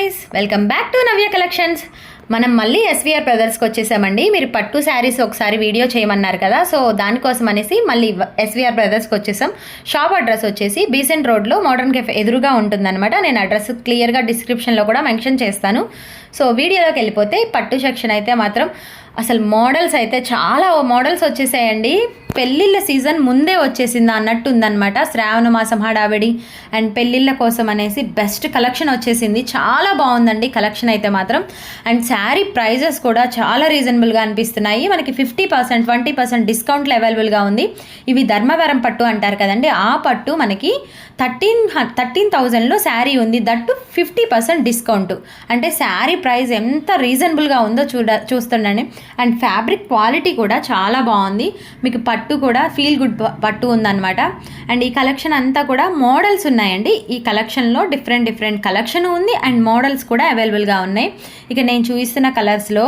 Guys welcome back to Navya collections మనం మళ్ళీ SVR బ్రదర్స్కి వచ్చేసామండి. మీరు పట్టు శారీస్ ఒకసారి వీడియో చేయమన్నారు కదా. సో దానికోసం అనేసి మళ్ళీ ఎస్విఆర్ బ్రదర్స్కి వచ్చేసాం. షాప్ అడ్రస్ వచ్చేసి బీసెంట్ రోడ్లో మోడర్న్ కెఫే ఎదురుగా ఉంటుందన్నమాట. నేను అడ్రస్ క్లియర్గా డిస్క్రిప్షన్లో కూడా మెన్షన్ చేస్తాను. సో వీడియోలోకి వెళ్ళిపోతే పట్టు సెక్షన్ అయితే మాత్రం అసలు మోడల్స్ అయితే చాలా మోడల్స్ వచ్చేసాయండి. పెళ్ళిళ్ళ సీజన్ ముందే వచ్చేసింది అన్నట్టు ఉందన్నమాట శ్రావణ మాసం హడావిడి అండ్ పెళ్ళిళ్ళ కోసం అనేసి బెస్ట్ కలెక్షన్ వచ్చేసింది. చాలా బాగుందండి కలెక్షన్ అయితే మాత్రం. అండ్ శారీ ప్రైజెస్ కూడా చాలా రీజనబుల్గా అనిపిస్తున్నాయి. మనకి ఫిఫ్టీ పర్సెంట్ ట్వంటీ పర్సెంట్ డిస్కౌంట్లు అవైలబుల్గా ఉంది. ఇవి ధర్మవరం పట్టు అంటారు కదండి. ఆ పట్టు మనకి థర్టీన్ థర్టీన్ థౌజండ్లో శారీ ఉంది. That fifty percent discount. అంటే శారీ ప్రైస్ ఎంత రీజనబుల్గా ఉందో చూడ చూస్తుండండి. అండ్ ఫ్యాబ్రిక్ క్వాలిటీ కూడా చాలా బాగుంది. మీకు పట్టు కూడా ఫీల్ గుడ్ పట్టు ఉందన్నమాట. అండ్ ఈ కలెక్షన్ అంతా కూడా మోడల్స్ ఉన్నాయండి. ఈ కలెక్షన్లో డిఫరెంట్ డిఫరెంట్ కలెక్షన్ ఉంది అండ్ మోడల్స్ కూడా అవైలబుల్గా ఉన్నాయి. ఇక నేను చూపిస్తున్న కలర్స్లో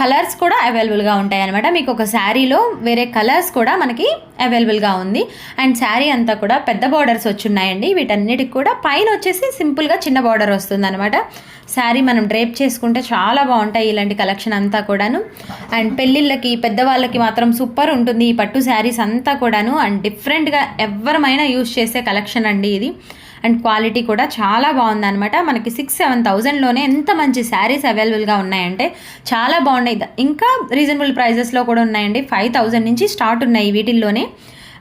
కలర్స్ కూడా అవైలబుల్గా ఉంటాయి అనమాట మీకు ఒక శారీలో వేరే కలర్స్ కూడా మనకి అవైలబుల్గా ఉంది. అండ్ శారీ అంతా కూడా పెద్ద బార్డర్స్ వచ్చున్నాయండి. వీటన్నిటికి కూడా పైన వచ్చేసి సింపుల్గా చిన్న బార్డర్ వస్తుంది అనమాట శారీ మనం డ్రేప్ చేసుకుంటే చాలా బాగుంటాయి ఇలాంటి కలెక్షన్ అంతా కూడాను. అండ్ పెళ్ళిళ్ళకి పెద్దవాళ్ళకి మాత్రం సూపర్ ఉంటుంది ఈ పట్టు శారీస్ అంతా కూడాను. అండ్ డిఫరెంట్గా ఎవరమైనా యూస్ చేసే కలెక్షన్ అండి ఇది. అండ్ క్వాలిటీ కూడా చాలా బాగుందనమాట మనకి సిక్స్ సెవెన్ థౌజండ్లోనే ఎంత మంచి శారీస్ అవైలబుల్గా ఉన్నాయంటే చాలా బాగున్నాయి. ఇంకా రీజనబుల్ ప్రైజెస్లో కూడా ఉన్నాయండి. ఫైవ్ థౌజండ్ నుంచి స్టార్ట్ ఉన్నాయి వీటిల్లోనే.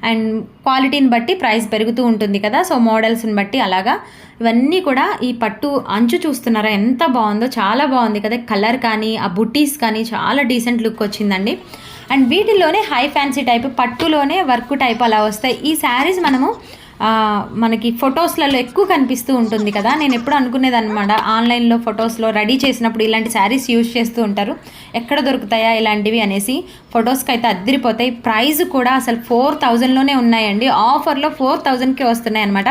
అండ్ క్వాలిటీని బట్టి ప్రైస్ పెరుగుతూ ఉంటుంది కదా. సో మోడల్స్ని బట్టి అలాగా. ఇవన్నీ కూడా ఈ పట్టు అంచు చూస్తున్నారా? ఎంత బాగుందో చాలా బాగుంది కదా. కలర్ కానీ ఆ బుట్టీస్ కానీ చాలా డీసెంట్ లుక్ వచ్చిందండి. అండ్ వీటిల్లోనే హై ఫ్యాన్సీ టైప్ పట్టులోనే వర్క్ టైప్ అలా వస్తాయి. ఈ శారీస్ మనము మనకి ఫొటోస్లలో ఎక్కువ కనిపిస్తూ ఉంటుంది కదా. నేను ఎప్పుడు అనుకునేది అనమాట ఆన్లైన్లో ఫొటోస్లో రెడీ చేసినప్పుడు ఇలాంటి శారీస్ యూజ్ చేస్తూ ఉంటారు. ఎక్కడ దొరుకుతాయా ఇలాంటివి అనేసి ఫొటోస్కి అయితే అద్దరిపోతాయి. ప్రైస్ కూడా అసలు ఫోర్ థౌజండ్లోనే ఉన్నాయండి. ఆఫర్లో ఫోర్ థౌజండ్కే వస్తున్నాయి అనమాట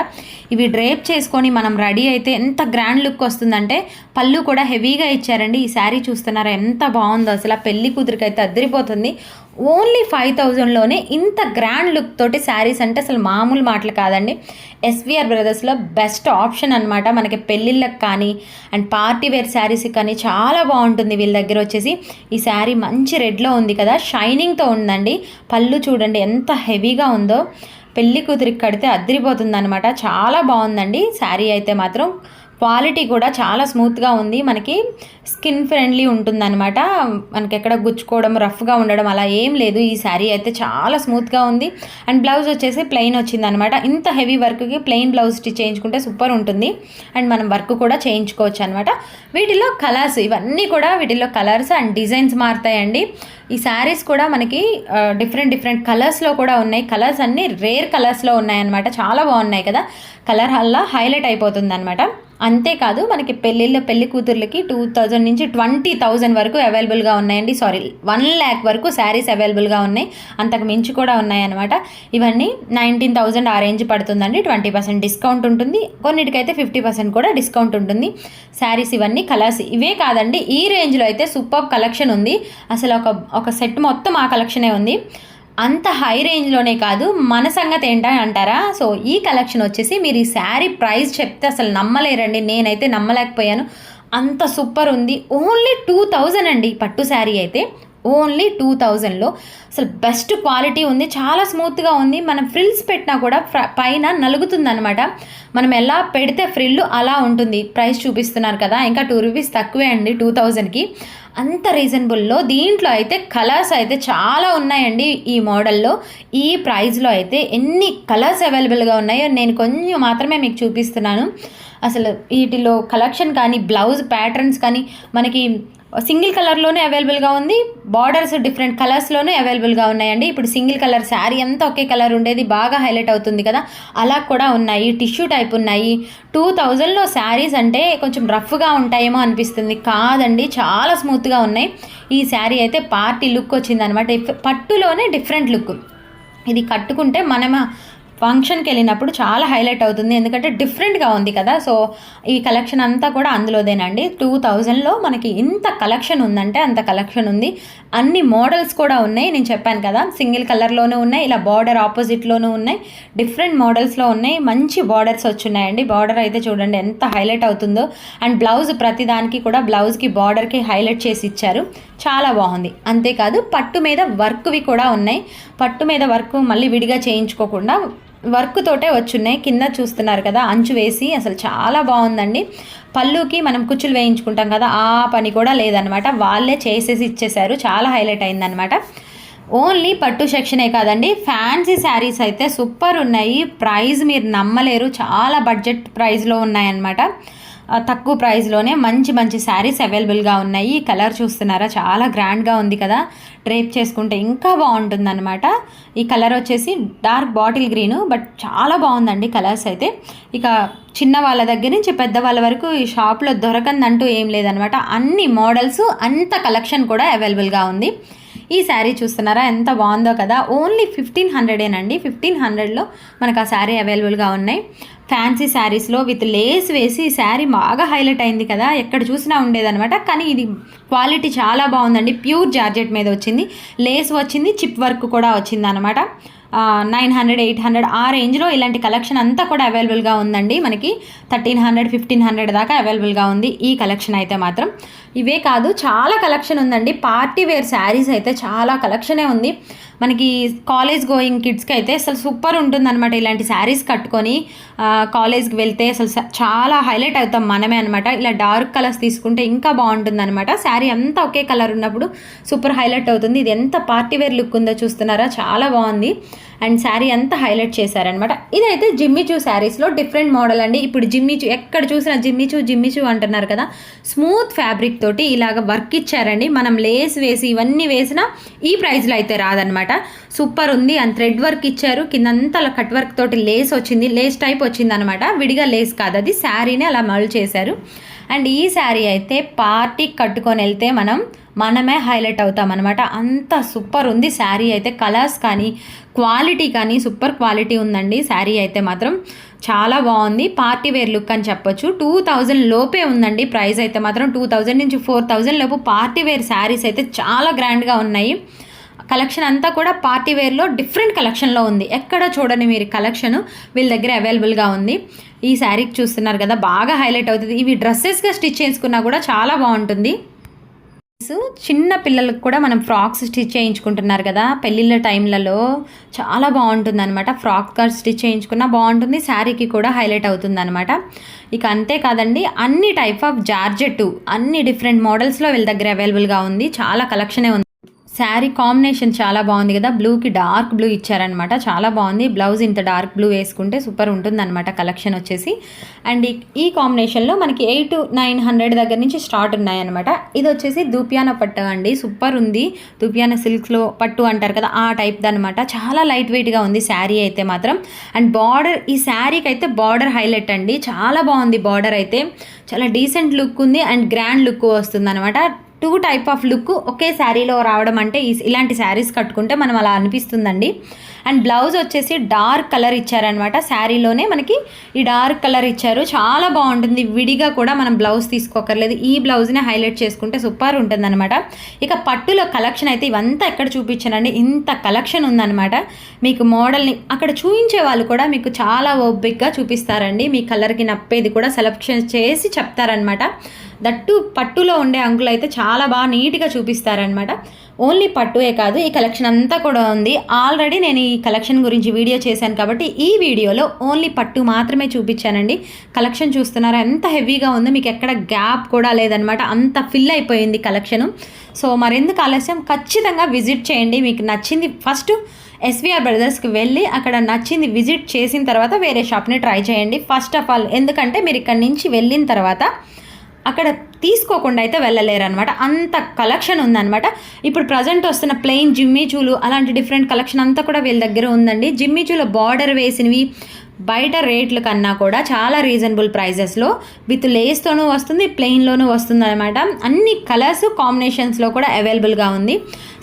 ఇవి డ్రేప్ చేసుకొని మనం రెడీ అయితే ఎంత గ్రాండ్ లుక్ వస్తుందంటే పళ్ళు కూడా హెవీగా ఇచ్చారండి. ఈ శారీ చూస్తున్నారా ఎంత బాగుందో. అసలు ఆ పెళ్ళి కూతురికి అయితే అద్దరిపోతుంది. ఓన్లీ ఫైవ్ థౌజండ్లోనే ఇంత గ్రాండ్ లుక్ తోటి శారీస్ అంటే అసలు మామూలు మాటలు కాదండి. ఎస్విఆర్ బ్రదర్స్లో బెస్ట్ ఆప్షన్ అనమాట మనకి పెళ్ళిళ్ళకి కానీ అండ్ పార్టీ వేర్ శారీస్కి కానీ చాలా బాగుంటుంది వీళ్ళ దగ్గర వచ్చేసి. ఈ శారీ మంచి రెడ్లో ఉంది కదా షైనింగ్తో ఉందండి. పళ్ళు చూడండి ఎంత హెవీగా ఉందో. పెళ్ళి కూతురికి కడితే అద్దరిపోతుంది అనమాట చాలా బాగుందండి. శారీ అయితే మాత్రం క్వాలిటీ కూడా చాలా స్మూత్గా ఉంది. మనకి స్కిన్ ఫ్రెండ్లీ ఉంటుందన్నమాట. మనకి ఎక్కడ గుచ్చుకోవడం రఫ్గా ఉండడం అలా ఏం లేదు. ఈ శారీ అయితే చాలా స్మూత్గా ఉంది. అండ్ బ్లౌజ్ వచ్చేసి ప్లెయిన్ వచ్చిందనమాట ఇంత హెవీ వర్క్కి ప్లెయిన్ బ్లౌజ్ స్టిచ్ చేయించుకుంటే సూపర్ ఉంటుంది. అండ్ మనం వర్క్ కూడా చేయించుకోవచ్చు అనమాట వీటిలో కలర్స్ ఇవన్నీ కూడా వీటిలో కలర్స్ అండ్ డిజైన్స్ మారుతాయండి. ఈ శారీస్ కూడా మనకి డిఫరెంట్ డిఫరెంట్ కలర్స్లో కూడా ఉన్నాయి. కలర్స్ అన్నీ రేర్ కలర్స్లో ఉన్నాయన్నమాట. చాలా బాగున్నాయి కదా. కలర్ అలా హైలైట్ అయిపోతుంది అనమాట అంతేకాదు మనకి పెళ్ళిళ్ళ పెళ్ళి కూతుర్లకి టూ థౌజండ్ నుంచి ట్వంటీ థౌజండ్ వరకు అవైలబుల్గా ఉన్నాయండి. సారీ వన్ ల్యాక్ వరకు శారీస్ అవైలబుల్గా ఉన్నాయి. అంతకు మించి కూడా ఉన్నాయన్నమాట. ఇవన్నీ నైన్టీన్ థౌజండ్ ఆ రేంజ్ పడుతుందండి. ట్వంటీ పర్సెంట్ డిస్కౌంట్ ఉంటుంది. కొన్నిటికైతే ఫిఫ్టీ పర్సెంట్ కూడా డిస్కౌంట్ ఉంటుంది. శారీస్ ఇవన్నీ కలర్స్ ఇవే కాదండి. ఈ రేంజ్లో అయితే సూపర్ కలెక్షన్ ఉంది. అసలు ఒక ఒక సెట్ మొత్తం ఆ కలెక్షనే ఉంది. అంత హై రేంజ్లోనే కాదు మన సంగతి ఏంటని అంటారా? సో ఈ కలెక్షన్ వచ్చేసి మీరు ఈ శారీ ప్రైస్ చెప్తే అసలు నమ్మలేరండి నేనైతే నమ్మలేకపోయాను. అంత సూపర్ ఉంది. ఓన్లీ టూ థౌజండ్ అండి పట్టు శారీ అయితే. ఓన్లీ టూ థౌజండ్లో. అసలు బెస్ట్ క్వాలిటీ ఉంది చాలా స్మూత్గా ఉంది. మనం ఫ్రిల్స్ పెట్టినా కూడా పైన నలుగుతుందనమాట మనం ఎలా పెడితే ఫ్రిల్ అలా ఉంటుంది. ప్రైస్ చూపిస్తున్నారు కదా ఇంకా టూ రూపీస్ తక్కువే అండి టూ థౌజండ్కి. అంత రీజనబుల్లో దీంట్లో అయితే కలర్స్ అయితే చాలా ఉన్నాయండి ఈ మోడల్లో. ఈ ప్రైస్లో అయితే ఎన్ని కలర్స్ అవైలబుల్గా ఉన్నాయో నేను కొంచెం మాత్రమే మీకు చూపిస్తున్నాను. అసలు వీటిలో కలెక్షన్ కానీ బ్లౌజ్ ప్యాటర్న్స్ కానీ మనకి సింగిల్ కలర్లోనే అవైలబుల్గా ఉంది. బార్డర్స్ డిఫరెంట్ కలర్స్లోనే అవైలబుల్గా ఉన్నాయండి. ఇప్పుడు సింగిల్ కలర్ శారీ అంతా ఒకే కలర్ ఉండేది. బాగా హైలైట్ అవుతుంది కదా. అలా కూడా ఉన్నాయి. టిష్యూ టైప్ ఉన్నాయి. టూ థౌజండ్లో శారీస్ అంటే కొంచెం రఫ్గా ఉంటాయేమో అనిపిస్తుంది. కాదండి చాలా స్మూత్గా ఉన్నాయి. ఈ శారీ అయితే పార్టీ లుక్ వచ్చిందనమాట. పట్టులోనే డిఫరెంట్ లుక్. ఇది కట్టుకుంటే మనం ఫంక్షన్కి వెళ్ళినప్పుడు చాలా హైలైట్ అవుతుంది. ఎందుకంటే డిఫరెంట్గా ఉంది కదా. సో ఈ కలెక్షన్ అంతా కూడా అందులోదేనండి. టూ థౌజండ్లో మనకి ఇంత కలెక్షన్ ఉందంటే అంత కలెక్షన్ ఉంది. అన్ని మోడల్స్ కూడా ఉన్నాయి. నేను చెప్పాను కదా సింగిల్ కలర్లోనూ ఉన్నాయి. ఇలా బార్డర్ ఆపోజిట్లోనూ ఉన్నాయి. డిఫరెంట్ మోడల్స్లో ఉన్నాయి. మంచి బార్డర్స్ వచ్చున్నాయండి. బార్డర్ అయితే చూడండి ఎంత హైలైట్ అవుతుందో. అండ్ బ్లౌజ్ ప్రతిదానికి కూడా బ్లౌజ్కి బార్డర్కి హైలైట్ చేసి ఇచ్చారు. చాలా బాగుంది. అంతేకాదు పట్టు మీద వర్క్వి కూడా ఉన్నాయి. పట్టు మీద వర్క్ మళ్ళీ విడిగా చేయించుకోకుండా వర్క్ తోటే వచ్చున్నాయి. కింద చూస్తున్నారు కదా అంచు వేసి అసలు చాలా బాగుందండి. పళ్ళుకి మనం కుచ్చులు వేయించుకుంటాం కదా ఆ పని కూడా లేదనమాట. వాళ్ళే చేసేసి ఇచ్చేసారు చాలా హైలైట్ అయిందనమాట. ఓన్లీ పట్టు సెక్షనే కాదండి ఫ్యాన్సీ శారీస్ అయితే సూపర్ ఉన్నాయి. ప్రైస్ మీరు నమ్మలేరు. చాలా బడ్జెట్ ప్రైస్లో ఉన్నాయన్నమాట. తక్కువ ప్రైస్లోనే మంచి మంచి శారీస్ అవైలబుల్గా ఉన్నాయి. ఈ కలర్ చూస్తున్నారా? చాలా గ్రాండ్గా ఉంది కదా. డ్రేప్ చేసుకుంటే ఇంకా బాగుంటుందన్నమాట. ఈ కలర్ వచ్చేసి డార్క్ బాటిల్ గ్రీన్ బట్ చాలా బాగుందండి కలర్స్ అయితే. ఇక చిన్న వాళ్ళ దగ్గర నుంచి పెద్ద వాళ్ళ వరకు ఈ షాప్లో దొరకందంటూ ఏం లేదనమాట అన్ని మోడల్స్ అంత కలెక్షన్ కూడా అవైలబుల్గా ఉంది. ఈ శారీ చూస్తున్నారా? ఎంత బాగుందో కదా. ఓన్లీ ఫిఫ్టీన్ హండ్రెడేనండి ఫిఫ్టీన్ హండ్రెడ్లో మనకు ఆ శారీ అవైలబుల్గా ఉన్నాయి. ఫ్యాన్సీ శారీస్లో విత్ లేస్ వేసి ఈ శారీ బాగా హైలైట్ అయింది కదా. ఎక్కడ చూసినా ఉండేదనమాట కానీ ఇది క్వాలిటీ చాలా బాగుందండి. ప్యూర్ జార్జెట్ మీద వచ్చింది. లేస్ వచ్చింది. చిప్ వర్క్ కూడా వచ్చింది అనమాట నైన్ హండ్రెడ్ ఎయిట్ హండ్రెడ్ ఆ రేంజ్లో ఇలాంటి కలెక్షన్ అంతా కూడా అవైలబుల్గా ఉందండి. మనకి థర్టీన్ హండ్రెడ్ ఫిఫ్టీన్ హండ్రెడ్ దాకా అవైలబుల్గా ఉంది ఈ కలెక్షన్ అయితే మాత్రం. ఇవే కాదు చాలా కలెక్షన్ ఉందండి. పార్టీ వేర్ శారీస్ అయితే చాలా కలెక్షనే ఉంది. మనకి కాలేజ్ గోయింగ్ కిడ్స్కి అయితే అసలు సూపర్ ఉంటుందన్నమాట ఇలాంటి శారీస్ కట్టుకొని కాలేజ్కి వెళ్తే అసలు చాలా హైలైట్ అవుతాం మనమే అనమాట ఇలా డార్క్ కలర్స్ తీసుకుంటే ఇంకా బాగుంటుంది అనమాట శారీ అంతా ఒకే కలర్ ఉన్నప్పుడు సూపర్ హైలైట్ అవుతుంది. ఇది ఎంత పార్టీ వేర్ లుక్ ఉందో చూస్తున్నారా? చాలా బాగుంది. అండ్ శారీ అంతా హైలైట్ చేశారనమాట. ఇదైతే జిమ్మిచూ శారీస్లో డిఫరెంట్ మోడల్ అండి. ఇప్పుడు జిమ్మిచూ ఎక్కడ చూసినా జిమ్మిచూ జిమ్మిచూ అంటున్నారు కదా. స్మూత్ ఫ్యాబ్రిక్ తోటి ఇలాగ వర్క్ ఇచ్చారండి. మనం లేస్ వేసి ఇవన్నీ వేసినా ఈ ప్రైస్లో అయితే రాదనమాట. సూపర్ ఉంది. అండ్ థ్రెడ్ వర్క్ ఇచ్చారు. కిందంతా అలా కట్ వర్క్ తోటి లేస్ వచ్చింది. లేస్ టైప్ వచ్చింది అనమాట విడిగా లేస్ కాదు అది. శారీని అలా మల్ చేశారు. అండ్ ఈ శారీ అయితే పార్టీకి కట్టుకొని వెళ్తే మనం మనమే హైలైట్ అవుతాం అనమాట అంత సూపర్ ఉంది శారీ అయితే. కలర్స్ కానీ క్వాలిటీ కానీ సూపర్ క్వాలిటీ ఉందండి. శారీ అయితే మాత్రం చాలా బాగుంది. పార్టీ వేర్ లుక్ అని చెప్పొచ్చు. టూ థౌజండ్ లోపే ఉందండి. ప్రైస్ అయితే మాత్రం టూ థౌజండ్ నుంచి ఫోర్ థౌజండ్ లోపు పార్టీ వేర్ శారీస్ అయితే చాలా గ్రాండ్గా ఉన్నాయి. కలెక్షన్ అంతా కూడా పార్టీ వేర్లో డిఫరెంట్ కలెక్షన్లో ఉంది. ఎక్కడ చూడని మీరు కలెక్షన్ వీళ్ళ దగ్గర అవైలబుల్గా ఉంది. ఈ శారీకి చూస్తున్నారు కదా బాగా హైలైట్ అవుతుంది. ఇవి డ్రెస్సెస్గా స్టిచ్ చేసుకున్నా కూడా చాలా బాగుంటుంది. చిన్న పిల్లలకు కూడా మనం ఫ్రాక్స్ స్టిచ్ చేయించుకుంటున్నారు కదా. పెళ్ళిళ్ళ టైంలలో చాలా బాగుంటుంది అనమాట ఫ్రాక్గా స్టిచ్ చేయించుకున్నా బాగుంటుంది. శారీకి కూడా హైలైట్ అవుతుంది అనమాట ఇక అంతే కాదండి అన్ని టైప్ ఆఫ్ జార్జెట్ అన్ని డిఫరెంట్ మోడల్స్లో వీళ్ళ దగ్గర అవైలబుల్గా ఉంది. చాలా కలెక్షనే ఉంది. శారీ కాంబినేషన్ చాలా బాగుంది కదా. బ్లూకి డార్క్ బ్లూ ఇచ్చారనమాట చాలా బాగుంది. బ్లౌజ్ ఇంత డార్క్ బ్లూ వేసుకుంటే సూపర్ ఉంటుందన్నమాట కలెక్షన్ వచ్చేసి. అండ్ ఈ- ఈ కాంబినేషన్లో మనకి ఎయిట్ నైన్ హండ్రెడ్ దగ్గర నుంచి స్టార్ట్ ఉన్నాయన్నమాట. ఇది వచ్చేసి దూపియాన పట్టు అండి. సూపర్ ఉంది. దూపియాన సిల్క్స్లో పట్టు అంటారు కదా ఆ టైప్ అనమాట చాలా లైట్ వెయిట్గా ఉంది శారీ అయితే మాత్రం. అండ్ బార్డర్ ఈ శారీకి అయితే బార్డర్ హైలైట్ అండి. చాలా బాగుంది బార్డర్ అయితే. చాలా డీసెంట్ లుక్ ఉంది అండ్ గ్రాండ్ లుక్ వస్తుంది అనమాట టూ టైప్ ఆఫ్ లుక్ ఒకే శారీలో రావడం అంటే ఈ- ఇలాంటి శారీస్ కట్టుకుంటే మనం అలా అనిపిస్తుందండి. అండ్ బ్లౌజ్ వచ్చేసి డార్క్ కలర్ ఇచ్చారనమాట శారీలోనే మనకి ఈ డార్క్ కలర్ ఇచ్చారు. చాలా బాగుంటుంది. విడిగా కూడా మనం బ్లౌజ్ తీసుకోకర్లేదు. ఈ బ్లౌజ్ని హైలైట్ చేసుకుంటే సూపర్ ఉంటుందన్నమాట. ఇక పట్టులో కలెక్షన్ అయితే ఇవంతా ఎక్కడ చూపించానండి? ఇంత కలెక్షన్ ఉందన్నమాట. మీకు మోడల్ని అక్కడ చూపించే వాళ్ళు కూడా మీకు చాలా ఓపిక్గా చూపిస్తారండి. మీ కలర్కి నప్పేది కూడా సెలెక్షన్ చేసి చెప్తారనమాట దట్టు పట్టులో ఉండే అంకులు అయితే చాలా బాగా నీట్గా చూపిస్తారనమాట ఓన్లీ పట్టువే కాదు ఈ కలెక్షన్ అంతా కూడా ఉంది. ఆల్రెడీ నేను ఈ కలెక్షన్ గురించి వీడియో చేశాను కాబట్టి ఈ వీడియోలో ఓన్లీ పట్టు మాత్రమే చూపించానండి. కలెక్షన్ చూస్తున్నారా ఎంత హెవీగా ఉందో మీకు ఎక్కడ గ్యాప్ కూడా లేదనమాట అంత ఫిల్ అయిపోయింది కలెక్షను. సో మరెందుకు ఆలస్యం? ఖచ్చితంగా విజిట్ చేయండి. మీకు నచ్చింది ఫస్ట్ ఎస్విఆర్ బ్రదర్స్కి వెళ్ళి అక్కడ నచ్చింది విజిట్ చేసిన తర్వాత వేరే షాప్ని ట్రై చేయండి. ఫస్ట్ ఆఫ్ ఆల్ ఎందుకంటే మీరు ఇక్కడ నుంచి వెళ్ళిన తర్వాత అక్కడ తీసుకోకుండా అయితే వెళ్ళలేరు అనమాట అంత కలెక్షన్ ఉందనమాట ఇప్పుడు ప్రజెంట్ వస్తున్న ప్లెయిన్ జిమ్మీచూలు అలాంటి డిఫరెంట్ కలెక్షన్ అంతా కూడా వీళ్ళ దగ్గర ఉందండి. జిమ్మీచూలో బార్డర్ వేసినవి బయట రేట్ల కన్నా కూడా చాలా రీజనబుల్ ప్రైజెస్లో విత్ లేస్తోనూ వస్తుంది ప్లెయిన్లోనూ వస్తుంది అనమాట అన్ని కలర్స్ కాంబినేషన్స్లో కూడా అవైలబుల్గా ఉంది.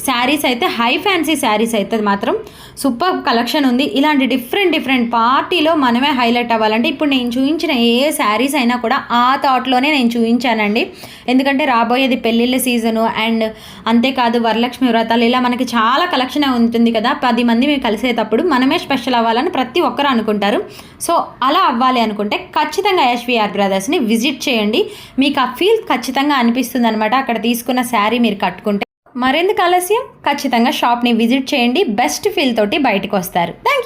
శారీస్ అయితే హై ఫ్యాన్సీ శారీస్ అయితే మాత్రం సూపర్ కలెక్షన్ ఉంది. ఇలాంటి డిఫరెంట్ డిఫరెంట్ పార్టీలో మనమే హైలైట్ అవ్వాలంటే ఇప్పుడు నేను చూపించిన ఏ శారీస్ అయినా కూడా ఆ థాట్లోనే నేను చూపించానండి. ఎందుకంటే రాబోయేది పెళ్ళిళ్ళ సీజను అండ్ అంతేకాదు వరలక్ష్మి వ్రతాలు ఇలా మనకి చాలా కలెక్షన్ ఉంటుంది కదా. పది మంది మేము కలిసేటప్పుడు మనమే స్పెషల్ అవ్వాలని ప్రతి ఒక్కరు అనుకుంటారు. సో అలా అవ్వాలి అనుకుంటే ఖచ్చితంగా ఎస్విఆర్ బ్రదర్స్ని విజిట్ చేయండి. మీకు ఆ ఫీల్ ఖచ్చితంగా అనిపిస్తుంది అనమాట అక్కడ తీసుకున్న శారీ మీరు కట్టుకుంటే. మరెందుకు ఆలస్యం? ఖచ్చితంగా షాప్ని విజిట్ చేయండి. బెస్ట్ ఫీల్ తోటి బయటకు వస్తారు. Thank you